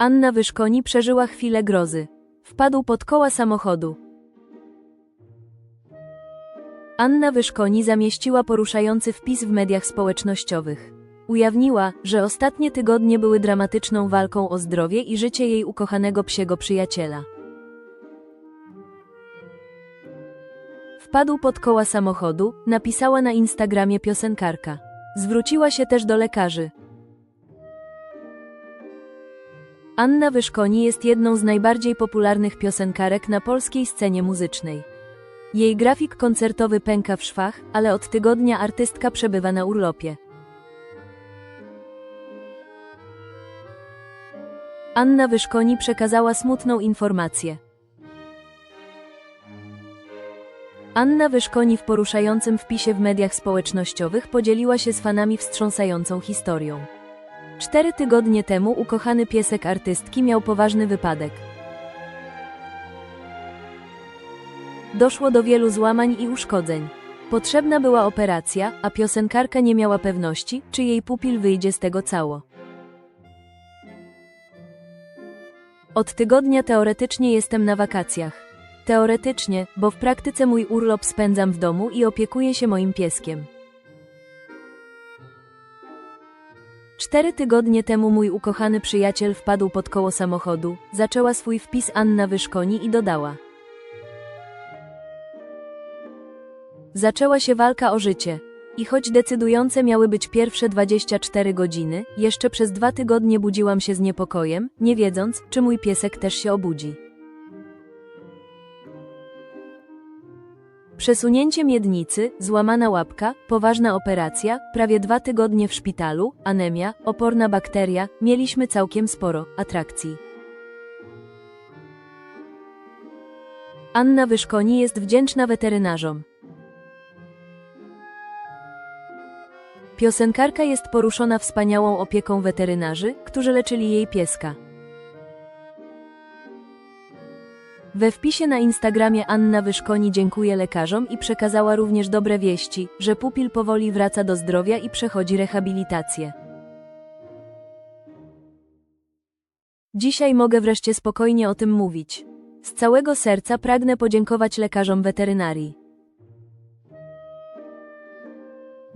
Anna Wyszkoni przeżyła chwilę grozy. Wpadł pod koła samochodu. Anna Wyszkoni zamieściła poruszający wpis w mediach społecznościowych. Ujawniła, że ostatnie tygodnie były dramatyczną walką o zdrowie i życie jej ukochanego psiego przyjaciela. Wpadł pod koła samochodu, napisała na Instagramie piosenkarka. Zwróciła się też do lekarzy. Anna Wyszkoni jest jedną z najbardziej popularnych piosenkarek na polskiej scenie muzycznej. Jej grafik koncertowy pęka w szwach, ale od tygodnia artystka przebywa na urlopie. Anna Wyszkoni przekazała smutną informację. Anna Wyszkoni w poruszającym wpisie w mediach społecznościowych podzieliła się z fanami wstrząsającą historią. Cztery tygodnie temu ukochany piesek artystki miał poważny wypadek. Doszło do wielu złamań i uszkodzeń. Potrzebna była operacja, a piosenkarka nie miała pewności, czy jej pupil wyjdzie z tego cało. Od tygodnia teoretycznie jestem na wakacjach. Teoretycznie, bo w praktyce mój urlop spędzam w domu i opiekuję się moim pieskiem. Cztery tygodnie temu mój ukochany przyjaciel wpadł pod koło samochodu, zaczęła swój wpis Anna Wyszkoni i dodała. Zaczęła się walka o życie. I choć decydujące miały być pierwsze 24 godziny, jeszcze przez dwa tygodnie budziłam się z niepokojem, nie wiedząc, czy mój piesek też się obudzi. Przesunięcie miednicy, złamana łapka, poważna operacja, prawie dwa tygodnie w szpitalu, anemia, oporna bakteria, mieliśmy całkiem sporo atrakcji. Anna Wyszkoni jest wdzięczna weterynarzom. Piosenkarka jest poruszona wspaniałą opieką weterynarzy, którzy leczyli jej pieska. We wpisie na Instagramie Anna Wyszkoni dziękuje lekarzom i przekazała również dobre wieści, że pupil powoli wraca do zdrowia i przechodzi rehabilitację. Dzisiaj mogę wreszcie spokojnie o tym mówić. Z całego serca pragnę podziękować lekarzom weterynarii.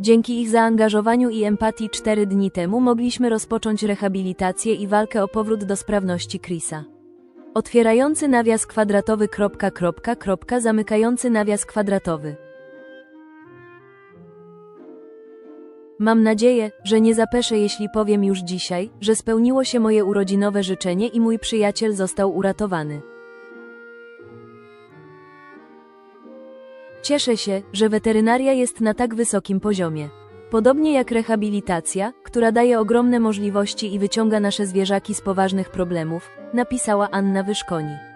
Dzięki ich zaangażowaniu i empatii cztery dni temu mogliśmy rozpocząć rehabilitację i walkę o powrót do sprawności Chrisa. Otwierający nawias kwadratowy kropka, kropka, kropka, zamykający nawias kwadratowy. Mam nadzieję, że nie zapeszę jeśli powiem już dzisiaj, że spełniło się moje urodzinowe życzenie i mój przyjaciel został uratowany. Cieszę się, że weterynaria jest na tak wysokim poziomie. Podobnie jak rehabilitacja, która daje ogromne możliwości i wyciąga nasze zwierzaki z poważnych problemów, napisała Anna Wyszkoni.